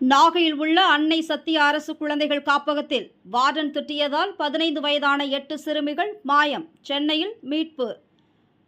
நாகையில் உள்ள அன்னை சத்திய அரசு குழந்தைகள் காப்பகத்தில் வார்டன் திட்டியதால் பதினைந்து வயதான எட்டு சிறுமிகள் மாயம் சென்னையில் மீட்பு.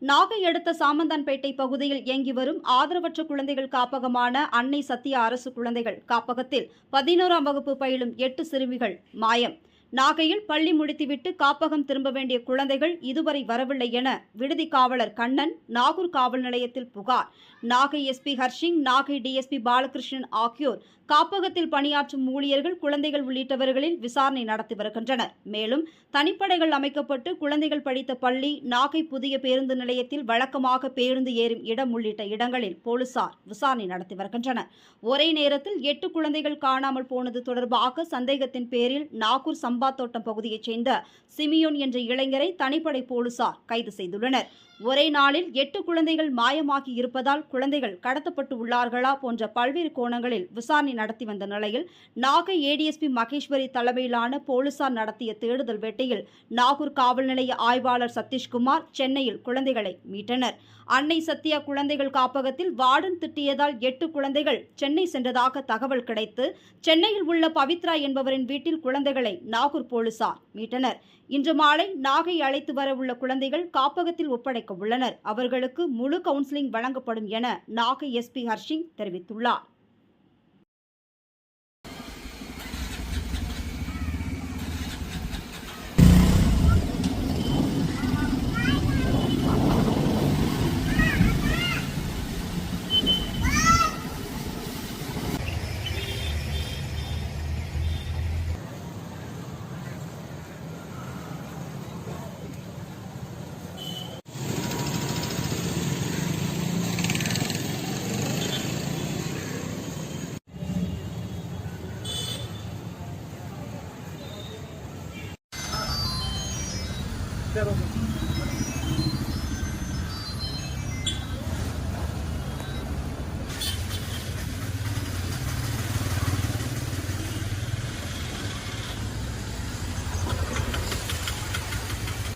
நாகை அடுத்த சாமந்தான்பேட்டை பகுதியில் இயங்கி வரும் ஆதரவற்ற குழந்தைகள் காப்பகமான அன்னை சத்திய அரசு குழந்தைகள் காப்பகத்தில் பதினோராம் வகுப்பு பயிலும் எட்டு சிறுமிகள் மாயம். நாகையில் பள்ளி முடித்துவிட்டு காப்பகம் திரும்ப வேண்டிய குழந்தைகள் இதுவரை வரவில்லை என விடுதி காவலர் கண்ணன் நாகூர் காவல் நிலையத்தில் புகார். நாகை எஸ்பி ஹர்ஷிங் நாகை டிஎஸ்பி பாலகிருஷ்ணன் ஆகியோர் காப்பகத்தில் பணியாற்றும் ஊழியர்கள் குழந்தைகள் உள்ளிட்டவர்களில் விசாரணை நடத்தி வருகின்றனர். மேலும் தனிப்படைகள் அமைக்கப்பட்டு குழந்தைகள் படித்த பள்ளி நாகை புதிய பேருந்து நிலையத்தில் வழக்கமாக பேருந்து ஏறும் இடம் உள்ளிட்ட இடங்களில் போலீசார் விசாரணை நடத்தி வருகின்றனர். ஒரே நேரத்தில் எட்டு குழந்தைகள் காணாமல் போனது தொடர்பாக சந்தேகத்தின் பேரில் நாகூர் சம்பா அம்பாத்தோட்டம் பகுதியைச் சேர்ந்த சிமியோன் என்ற இளைஞரை தனிப்படை போலீசார் கைது செய்துள்ளனர். ஒரே நாளில் எட்டு குழந்தைகள் மாயமாகி இருப்பதால் குழந்தைகள் கடத்தப்பட்டு உள்ளார்களா போன்ற பல்வேறு கோணங்களில் விசாரணை நடத்தி வந்த நிலையில் நாகை ஏடிஎஸ்பி மகேஸ்வரி தலைமையிலான போலீசார் நடத்திய தேடுதல் வேட்டையில் நாகூர் காவல் நிலைய ஆய்வாளர் சதீஷ்குமார் சென்னையில் குழந்தைகளை மீட்டனர். அன்னை சத்யா குழந்தைகள் காப்பகத்தில் வார்டன் திட்டியதால் எட்டு குழந்தைகள் சென்னை சென்றதாக தகவல் கிடைத்து சென்னையில் உள்ள பவித்ரா என்பவரின் வீட்டில் குழந்தைகளை நாகூர் போலீசார் மீட்டனர். இன்று மாலை நாகை அழைத்து வரவுள்ள குழந்தைகள் காப்பகத்தில் ஒப்படைக்க உள்ளனர். அவர்களுக்கு முழு கவுன்சிலிங் வழங்கப்படும் என நாகை எஸ்பி ஹர்ஷிங் தெரிவித்துள்ளார். Pero